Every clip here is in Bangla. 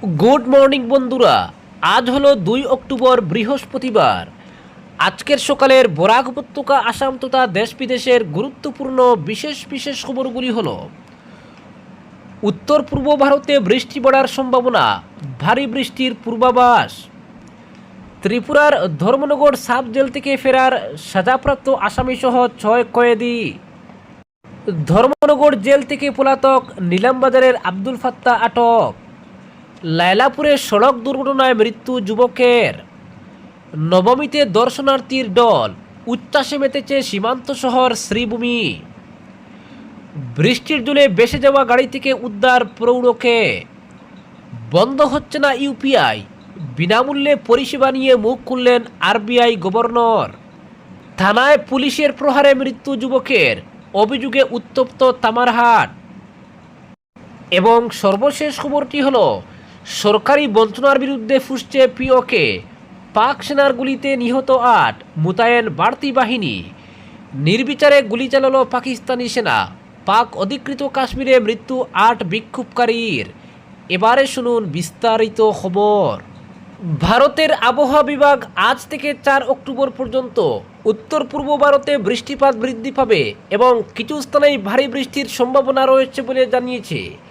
গুড মর্নিং বন্ধুরা। আজ হলো দুই অক্টোবর বৃহস্পতিবার। আজকের সকালের বরাক উপত্যকা আসাম তথা দেশ বিদেশের গুরুত্বপূর্ণ বিশেষ বিশেষ খবরগুলি হল, উত্তর পূর্ব ভারতে বৃষ্টি পড়ার সম্ভাবনা, ভারী বৃষ্টির পূর্বাভাস, ত্রিপুরার ধর্মনগর সাব জেল থেকে ফেরার সাজাপ্রাপ্ত আসামিসহ ছয় কয়েদি, ধর্মনগর জেল থেকে পলাতক নিলামবাজারের আব্দুল ফাত্তা আটক। লায়লাপুরে সড়ক দুর্ঘটনায় মৃত্যু যুবকের। নবমীতে দর্শনার্থীর দল উচ্ছ্বাসে মেতেছে সীমান্ত শহর শ্রীভূমি। বৃষ্টির জলে বেসে যাওয়া গাড়ি থেকে উদ্ধার প্রৌঢ়কে। বন্ধ হচ্ছে না ইউপিআই, বিনামূল্যে পরিষেবা নিয়ে মুখ খুললেন আরবিআই গভর্নর। থানায় পুলিশের প্রহারে মৃত্যু যুবকের, অভিযোগে উত্তপ্ত তামারহাট। এবং সর্বশেষ খবরটি হলো সরকারি বঞ্চনার বিরুদ্ধে ফুসছে পিওকে। পাক সেনার গুলিতে নিহত আট, মোতায়েন বাড়তি বাহিনী। নির্বিচারে গুলি চালাল পাকিস্তানি সেনা। পাক অধিকৃত কাশ্মীরে মৃত্যু আট বিক্ষোভকারীর। এবারে শুনুন বিস্তারিত খবর। ভারতের আবহাওয়া বিভাগ আজ থেকে চার অক্টোবর পর্যন্ত উত্তর পূর্ব ভারতে বৃষ্টিপাত বৃদ্ধি পাবে এবং কিছু স্থানেই ভারী বৃষ্টির সম্ভাবনা রয়েছে বলে জানিয়েছে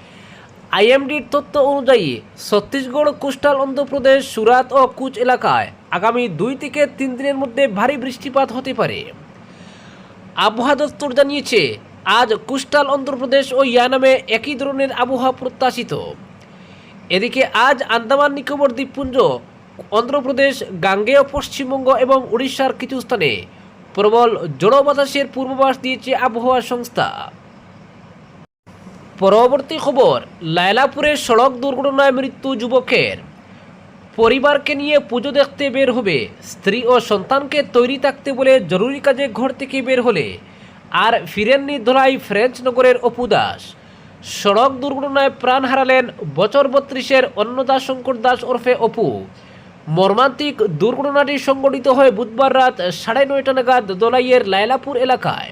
আইএমডির তথ্য অনুযায়ী, ছত্তিশগড়, কোস্টাল অন্ধ্রপ্রদেশ, সুরাত ও কুচ এলাকায় আগামী দুই থেকে তিন দিনের মধ্যে ভারী বৃষ্টিপাত হতে পারে। আবহাওয়া দপ্তর জানিয়েছে, আজ কোস্টাল অন্ধ্রপ্রদেশ ও ইয়ানামে একই ধরনের আবহাওয়া প্রত্যাশিত। এদিকে আজ আন্দামান নিকোবর দ্বীপপুঞ্জ, অন্ধ্রপ্রদেশ গাঙ্গেয় পশ্চিমবঙ্গ এবং উড়িষ্যার কিছু স্থানে প্রবল জড়ো বাতাসের পূর্বাভাস দিয়েছে আবহাওয়া সংস্থা। পরবর্তী খবর, লায়লাপুরের সড়ক দুর্ঘটনায় মৃত্যু যুবকের। পরিবারকে নিয়ে পুজো দেখতে বের হবে, স্ত্রী ও সন্তানকে তৈরি থাকতে বলে জরুরি কাজে ঘর থেকে বের হলে। আর ফিরেননি ধলাই ফ্রেঞ্চ নগরের অপু দাস। সড়ক দুর্ঘটনায় প্রাণ হারালেন বছর বত্রিশের অন্নদা শঙ্কর দাস ওরফে অপু। মর্মান্তিক দুর্ঘটনাটি সংঘটিত হয় বুধবার রাত সাড়ে নয়টা নাগাদ দোলাইয়ের লায়লাপুর এলাকায়।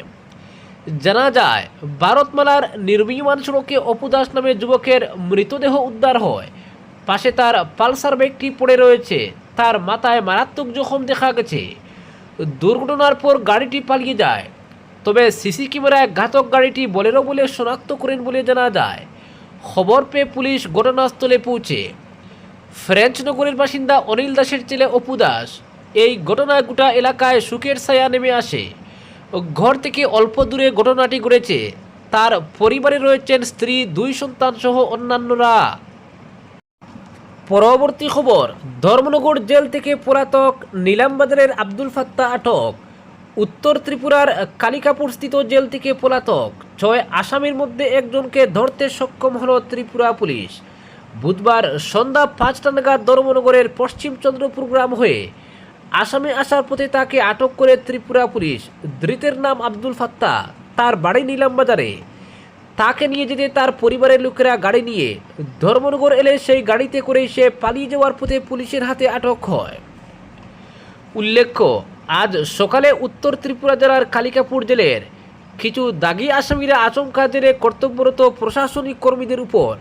জানা যায়, ভারতমালার নির্মীয়মান সড়কে অপু দাস নামে যুবকের মৃতদেহ উদ্ধার হয়। পাশে তার পালসার ব্যাগটি পড়ে রয়েছে। তার মাথায় মারাত্মক জখম দেখা গেছে। দুর্ঘটনার পর গাড়িটি পালিয়ে যায়। তবে সিসি ক্যামেরায় ঘাতক গাড়িটি বলেরো বলে শনাক্ত করেন বলে জানা যায়। খবর পেয়ে পুলিশ ঘটনাস্থলে পৌঁছে। ফ্রেঞ্চ নগরের বাসিন্দা অনিল দাসের ছেলে অপু দাস। এই ঘটনায় গোটা এলাকায় সুখের ছায়া নেমে আসে। ঘর থেকে অল্প দূরে ঘটনাটি ঘটেছে। তার পরিবারে রয়েছেন স্ত্রী, দুই সন্তান সহ অন্যান্যরা। পরবর্তী খবর, ধর্মনগর জেল থেকে পলাতক নীলামবাজারের আব্দুল ফাত্তা আটক। উত্তর ত্রিপুরার কালিকাপুর স্থিত জেল থেকে পলাতক। ছয় আসামির মধ্যে একজনকে ধরতে সক্ষম হল ত্রিপুরা পুলিশ। বুধবার সন্ধ্যা পাঁচটা নাগাদ ধর্মনগরের পশ্চিম চন্দ্রপুর গ্রাম হয়ে আসামে আসার পথে তাকে আটক করে ত্রিপুরা পুলিশ। ধৃতের নাম আব্দুল ফাত্তা তার বাড়ি নিলাম বাজারে। তাকে নিয়ে যেতে তার পরিবারের লোকেরা গাড়ি নিয়ে ধর্মনগর এলে সেই গাড়িতে করে সে পালিয়ে যাওয়ার পথে পুলিশের হাতে আটক হয়। উল্লেখ্য, আজ সকালে উত্তর ত্রিপুরা জেলার কালিকাপুর জেলের কিছু দাগি আসামিরা আচমকা জেলে কর্তব্যরত প্রশাসনিক কর্মীদের উপর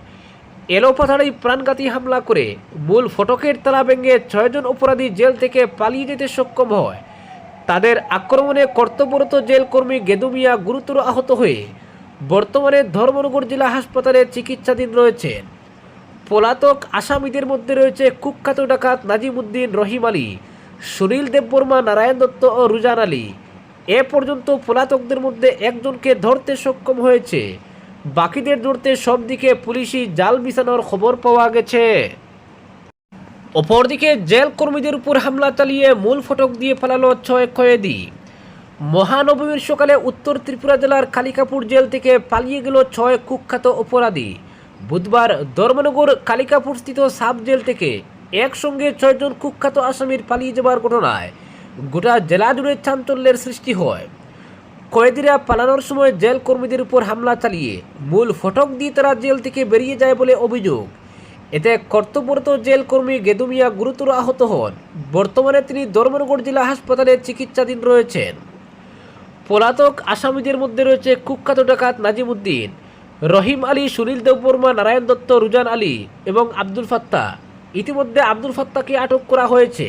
এলোপাথাড়ি প্রাণঘাতী হামলা করে মূল ফটকের তালা ভেঙে ছয়জন অপরাধী জেল থেকে পালিয়ে যেতে সক্ষম হয়। তাদের আক্রমণে কর্তব্যরত জেল কর্মী গেদুমিয়া গুরুতর আহত হয়ে বর্তমানে ধর্মনগর জেলা হাসপাতালে চিকিৎসাধীন রয়েছেন। পলাতক আসামিদের মধ্যে রয়েছে কুখ্যাত ডাকাত নাজিমুদ্দিন রহিম আলী, সুনীল দেববর্মা, নারায়ণ দত্ত ও রুজান আলী। এ পর্যন্ত পলাতকদের মধ্যে একজনকে ধরতে সক্ষম হয়েছে। বাকিদের ধরতে সব দিকে পুলিশি জাল বিছানোর খবর পাওয়া গেছে। অপরদিকে জেল কর্মীদের উপর হামলা চালিয়ে মূল ফটক দিয়ে পালালো ছয় কয়েদি। মহানবমীর সকালে উত্তর ত্রিপুরা জেলার কালিকাপুর জেল থেকে পালিয়ে গেল ছয় কুখ্যাত অপরাধী। বুধবার ধর্মনগর কালিকাপুর স্থিত সাব জেল থেকে একসঙ্গে ছয়জন কুখ্যাত আসামির পালিয়ে যাবার ঘটনায় গোটা জেলা জুড়ে চাঞ্চল্যের সৃষ্টি হয়। কয়েদিরা পালানোর সময় জেল কর্মীদের উপর হামলা চালিয়ে মূল ফটক দিয়ে তারা জেল থেকে বেরিয়ে যায় বলে অভিযোগ। এতে কর্তব্যরত জেল কর্মী গেদুমিয়া গুরুতর আহত হন। বর্তমানে তিনি ধর্মনগর জেলা হাসপাতালে চিকিৎসাধীন রয়েছেন। পলাতক আসামিদের মধ্যে রয়েছে কুখ্যাত ডাকাত নাজিমুদ্দিন রহিম আলী, সুনীল দেববর্মা, নারায়ণ দত্ত, রুজান আলী এবং আব্দুল ফাত্তা। ইতিমধ্যে আব্দুল ফাত্তাকে আটক করা হয়েছে।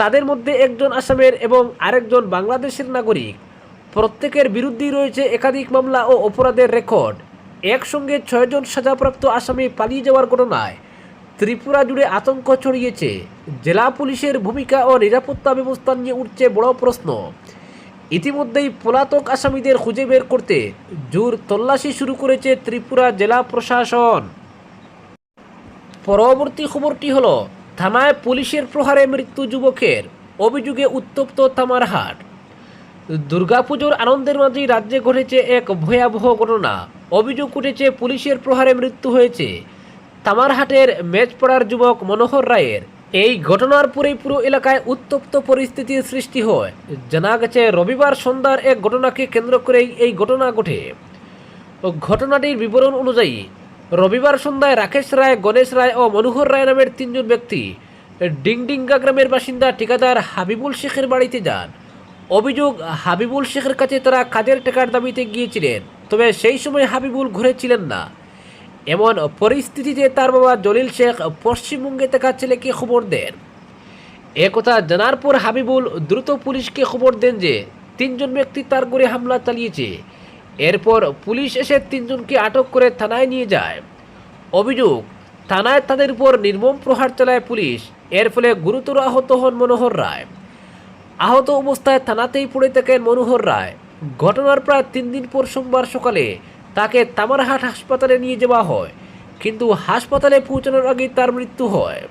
তাদের মধ্যে একজন আসামের এবং আরেকজন বাংলাদেশের নাগরিক। প্রত্যেকের বিরুদ্ধেই রয়েছে একাধিক মামলা ও অপরাধের রেকর্ড। একসঙ্গে ছয়জন সাজাপ্রাপ্ত আসামি পালিয়ে যাওয়ার ঘটনায় ত্রিপুরা জুড়ে আতঙ্ক ছড়িয়েছে। জেলা পুলিশের ভূমিকা ও নিরাপত্তা ব্যবস্থা নিয়ে উঠছে বড় প্রশ্ন। ইতিমধ্যেই পলাতক আসামিদের খুঁজে বের করতে জোর তল্লাশি শুরু করেছে ত্রিপুরা জেলা প্রশাসন। পরবর্তী খবরটি হল, থানায় পুলিশের প্রহারে মৃত্যু যুবকের। অভিযোগে উত্তপ্ত তামারহাট দুর্গাপুজোর আনন্দের মাঝেই রাজ্যে ঘটেছে এক ভয়াবহ ঘটনা। অভিযোগ উঠেছে পুলিশের প্রহারে মৃত্যু হয়েছে। তামারহাটের মেজপাড়ার যুবক মনোহর রায়ের। এই ঘটনার পরেই পুরো এলাকায় উত্তপ্ত পরিস্থিতির সৃষ্টি হয়। জানা গেছে, রবিবার সন্ধ্যার এক ঘটনাকে কেন্দ্র করেই এই ঘটনা ঘটে। ঘটনাটির বিবরণ অনুযায়ী, রবিবার সন্ধ্যায় রাকেশ রায়, গণেশ রায় ও মনোহর রায় নামের তিনজন ব্যক্তি ডিংডিঙ্গা গ্রামের বাসিন্দা ঠিকাদার হাবিবুল শেখের বাড়িতে যান। অভিযোগ, হাবিবুল শেখের কাছে তারা কাজের টাকার দাবিতে গিয়েছিলেন? তবে সেই সময় হাবিবুল ঘুরে ছিলেন না। এমন পরিস্থিতিতে তার বাবা জলিল শেখ পশ্চিমবঙ্গে থাকা ছেলেকে খবর দেন। একথা জানার পর হাবিবুল দ্রুত পুলিশকে খবর দেন যে, তিনজন ব্যক্তি তার করে হামলা চালিয়েছে। এরপর পুলিশ এসে তিনজনকে আটক করে থানায় নিয়ে যায়। অভিযোগ, থানায় তাদের উপর নির্মম প্রহার চালায় পুলিশ। এর ফলে গুরুতর আহত হন মনোহর রায়। আহত অবস্থায় থানাতেই পড়ে থাকেন মনোহর রায়। ঘটনার প্রায় তিন দিন পর সোমবার সকালে তাকে তামারহাট হাসপাতালে নিয়ে যাওয়া হয়, কিন্তু হাসপাতালে পৌঁছানোর আগেই তার মৃত্যু হয়।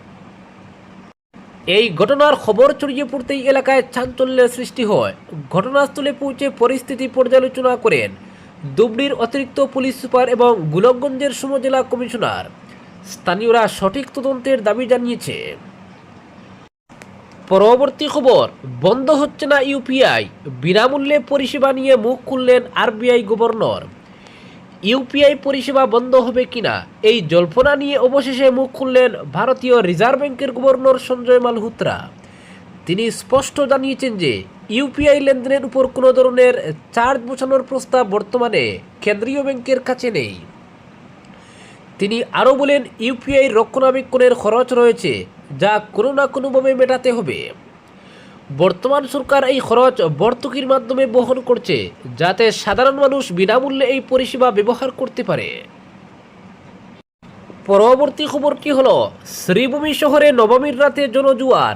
এই ঘটনার খবর ছড়িয়ে পড়তেই এলাকায় চাঞ্চল্যের সৃষ্টি হয়। ঘটনাস্থলে পৌঁছে পরিস্থিতি পর্যালোচনা করেন দুবড়ির অতিরিক্ত পুলিশ সুপার এবং গুলকগঞ্জের সমজেলা কমিশনার। স্থানীয়রা সঠিক তদন্তের দাবি জানিয়েছে। পরবর্তী খবর, বন্ধ হচ্ছে না ইউপিআই বিনামূল্যে পরিষেবা নিয়ে মুখ খুললেন আরবিআই গভর্নর। ইউপিআই পরিষেবা বন্ধ হবে কিনা, এই জল্পনা নিয়ে অবশেষে মুখ খুললেন ভারতীয় রিজার্ভ ব্যাংকের গভর্নর সঞ্জয় মালহোত্রা। তিনি স্পষ্ট জানিয়েছেন যে ইউপিআই লেনদেনের উপর কোনো ধরনের চার্জ বোঝানোর প্রস্তাব বর্তমানে কেন্দ্রীয় ব্যাংকের কাছে নেই। তিনি আরও বলেন ইউপিআই রক্ষণাবেক্ষণের খরচ রয়েছে যা কোনো না কোনোভাবে মেটাতে হবে। বর্তমান সরকার এই খরচ ভর্তুকির মাধ্যমে বহন করছে যাতে সাধারণ মানুষ বিনামূল্যে এই পরিষেবা ব্যবহার করতে পারে। পরবর্তী খবরটি হলো? শ্রীভূমি শহরে নবমীর রাতে জনজুয়ার।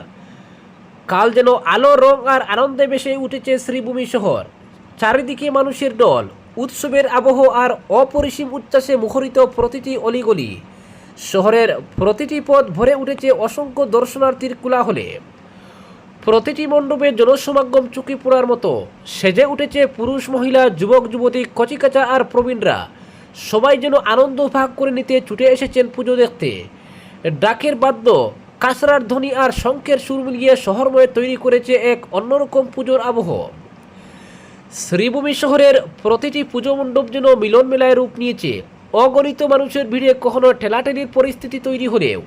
কাল যেন আলো, রং আর আনন্দে বেসে উঠেছে শ্রীভূমি শহর। চারিদিকে মানুষের দল উৎসবের আবহ আর অপরিসীম উচ্ছ্বাসে মুখরিত প্রতিটি অলিগলি। শহরের প্রতিটি পথ ভরে উঠেছে অসংখ্য দর্শনার্থীর কোলাহলে। প্রতিটি মণ্ডপে জনসমাগম চুকি পড়ার মতো সেজে উঠেছে পুরুষ, মহিলা, যুবক, যুবতী, কচিকাচা আর প্রবীণরা। সবাই যেন আনন্দ ভাগ করে নিতে ছুটে এসেছেন পুজো দেখতে। ডাকের বাদ্য কাঁচরার ধ্বনি আর শঙ্কের সুর মিলিয়ে শহরময় তৈরি করেছে এক অন্যরকম পুজোর আবহ। শ্রীভূমি শহরের প্রতিটি পুজো মণ্ডপ যেন মিলন মেলায় রূপ নিয়েছে। অগণিত মানুষের ভিড়ে কখনো ঠেলাঠেলির পরিস্থিতি তৈরি হলেও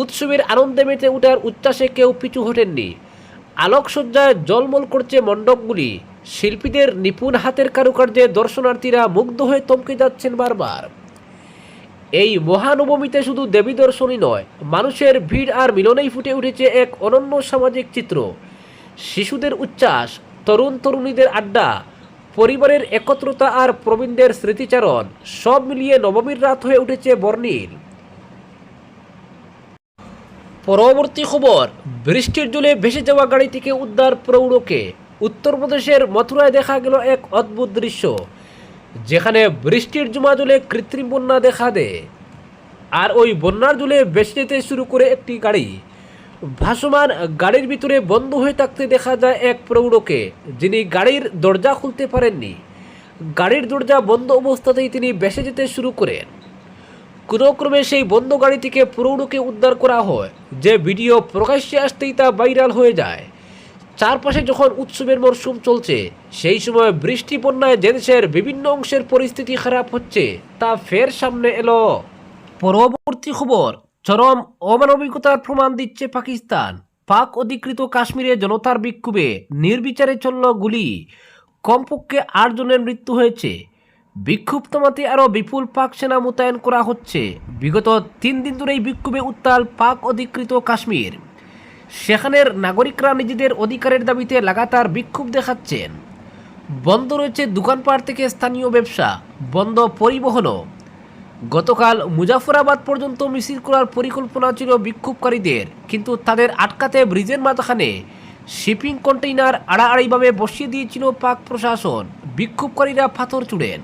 উৎসবের আনন্দে মেতে ওঠার উচ্ছ্বাসে কেউ পিছু হটেননি। আলোকসজ্জায় জলমল করছে মণ্ডপগুলি। শিল্পীদের নিপুণ হাতের কারুকার্যে দর্শনার্থীরা মুগ্ধ হয়ে থমকে যাচ্ছেন বারবার। এই মহানবমীতে শুধু দেবী দর্শনই নয়, মানুষের ভিড় আর মিলনেই ফুটে উঠেছে এক অনন্য সামাজিক চিত্র। শিশুদের উচ্ছ্বাস তরুণ তরুণীদের আড্ডা পরিবারের একত্রতা আর প্রবীণদের স্মৃতিচারণ সব মিলিয়ে নবমীর রাত হয়ে উঠেছে বর্ণিল। পরবর্তী খবর, বৃষ্টির জলে ভেসে যাওয়া গাড়ি থেকে উদ্ধার প্রৌঢ়কে। উত্তরপ্রদেশের মথুরায় দেখা গেল এক অদ্ভুত দৃশ্য, যেখানে বৃষ্টির জমা জলে কৃত্রিম বন্যা দেখা দেয়। আর ওই বন্যার জলে ভেসে যেতে শুরু করে একটি গাড়ি। ভাসমান গাড়ির ভিতরে বন্ধ হয়ে থাকতে দেখা যায় এক প্রৌঢ়কে, যিনি গাড়ির দরজা খুলতে পারেননি। গাড়ির দরজা বন্ধ অবস্থাতেই তিনি বেসে যেতে শুরু করেন। কোনোক্রমে সেই বন্ধ গাড়ি থেকে প্রৌঢ়কে উদ্ধার করা হয়, যে ভিডিও প্রকাশ্যে আসতেই তা ভাইরাল হয়ে যায়। চারপাশে যখন উৎসবের মরশুম চলছে, সেই সময় বৃষ্টি বন্যায় যে দেশের বিভিন্ন অংশের পরিস্থিতি খারাপ হচ্ছে, তা ফের সামনে এলো। পরবর্তী খবর চরম অমানবিকতার প্রমাণ দিচ্ছে পাকিস্তান। পাক অধিকৃত কাশ্মীরে জনতার বিক্ষোভে নির্বিচারে চলল গুলি। কমপক্ষে আট জনের মৃত্যু হয়েছে। বিক্ষোভ থামাতে আরও বিপুল পাক সেনা মোতায়েন করা হচ্ছে। বিগত তিন দিন ধরেই বিক্ষোভে উত্তাল পাক অধিকৃত কাশ্মীর। সেখানের নাগরিকরা নিজেদের অধিকারের দাবিতে লাগাতার বিক্ষোভ দেখাচ্ছেন। বন্ধ রয়েছে দোকানপাট থেকে স্থানীয় ব্যবসা। বন্ধ পরিবহনও। গতকাল মুজাফরাবাদ পর্যন্ত মিছিল করার পরিকল্পনা ছিল বিক্ষোভকারীদের, কিন্তু তাদের আটকাতে ব্রিজের মাঝখানে শিপিং কন্টেইনার আড়াআড়িভাবে বসিয়ে দিয়েছিল পাক প্রশাসন। বিক্ষোভকারীরা পাথর চুড়েন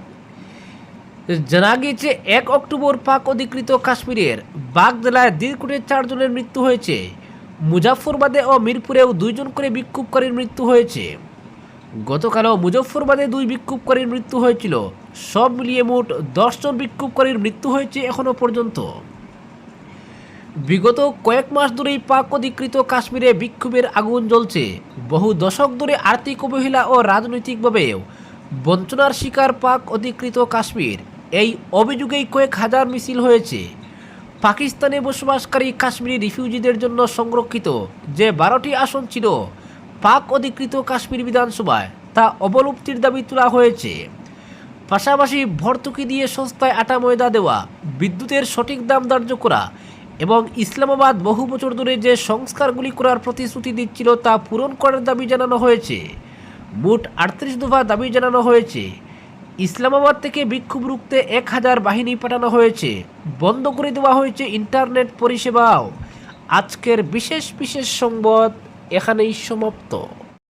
জানা গিয়েছে, এক অক্টোবর পাক অধিকৃত কাশ্মীরের বাগ জেলায় দীর্ঘটে চারজনের মৃত্যু হয়েছে। মুজাফরবাদে ও মিরপুরেও দুইজন করে বিক্ষোভকারীর মৃত্যু হয়েছে। গতকালও মুজফ্ফরবাদে দুই বিক্ষোভকারীর মৃত্যু হয়েছিল। সব মিলিয়ে মোট দশজন বিক্ষোভকারীর মৃত্যু হয়েছে এখনও পর্যন্ত। বিগত কয়েক মাস ধরেই পাক অধিকৃত কাশ্মীরে বিক্ষোভের আগুন জ্বলছে। বহু দশক ধরে আর্থিক অবহেলা ও রাজনৈতিকভাবেও বঞ্চনার শিকার পাক অধিকৃত কাশ্মীর। এই অভিযোগেই কয়েক হাজার মিছিল হয়েছে। পাকিস্তানে বসবাসকারী কাশ্মীরি রিফিউজিদের জন্য সংরক্ষিত যে বারোটি আসন ছিল পাক অধিকৃত কাশ্মীর বিধানসভায়, তা অবলুপ্তির দাবি তোলা হয়েছে। পাশাপাশি ভর্তুকি দিয়ে সস্তায় আটা ময়দা দেওয়া, বিদ্যুতের সঠিক দাম ধার্য করা এবং ইসলামাবাদ বহু বছর ধরে যে সংস্কারগুলি করার প্রতিশ্রুতি দিচ্ছিল তা পূরণ করার দাবি জানানো হয়েছে। মোট আটত্রিশ দফা দাবি জানানো হয়েছে। ইসলামাবাদ থেকে বিক্ষোভ রুখতে এক হাজার বাহিনী পাঠানো হয়েছে। বন্ধ করে দেওয়া হয়েছে ইন্টারনেট পরিষেবাও। আজকের বিশেষ বিশেষ সংবাদ এখানেই সমাপ্ত।